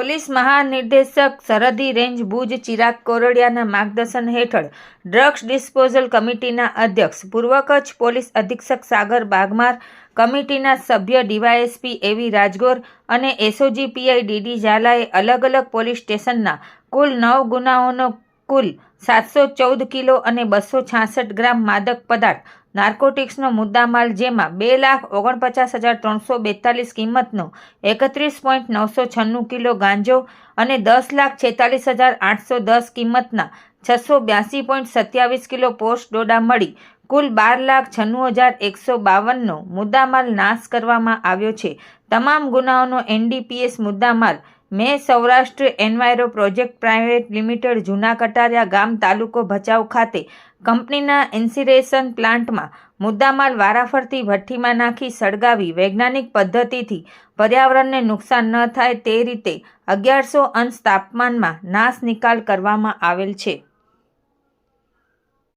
Police મહાનિર્દેશક સરહદી range Bhuj Chirag કોરડિયાના માર્ગદર્શન હેઠળ ડ્રગ્સ ડિસ્પોઝલ કમિટીના અધ્યક્ષ પૂર્વ કચ્છ પોલીસ અધિક્ષક સાગર બાગમાર, કમિટીના સભ્ય ડીવાયએસપી એવી રાજગોર અને એસઓજી પીઆઈ ડીડી ઝાલાએ અલગ અલગ પોલીસ સ્ટેશનના કુલ નવ ગુનાઓનો કુલ સાતસો ચૌદ કિલો અને બસો છાસઠ ગ્રામ માદક પદાર્થ. નાર્કોટિક્સનો મુદ્દામાલ જેમાં બે લાખ ઓગણપચાસ હજાર ત્રણસો બેતાલીસ કિંમતનો એકત્રીસ પોઈન્ટ નવસો છન્નું કિલો ગાંજો અને દસ લાખ છેતાલીસ હજાર આઠસો દસ કિંમતના છસો બ્યાસી પોઈન્ટ સત્યાવીસ કિલો પોસ્ટ ડોડા મળી. કુલ બાર લાખ છન્નું હજાર એકસો બાવનનો મુદ્દામાલ નાશ કરવામાં આવ્યો છે. તમામ ગુનાઓનો એનડીપીએસ મુદ્દામાલ મેં Saurashtra enviro project private limited જૂના કટારિયા ગામ તાલુકો ભચાઉ ખાતે કંપનીના ઇન્સિરેશન પ્લાન્ટમાં મુદ્દામાલ વારાફરતી ભઠ્ઠીમાં નાખી સળગાવી વૈજ્ઞાનિક પદ્ધતિથી પર્યાવરણને નુકસાન ન થાય તે રીતે અગિયારસો અંશ તાપમાનમાં નાશ નિકાલ કરવામાં આવેલ છે.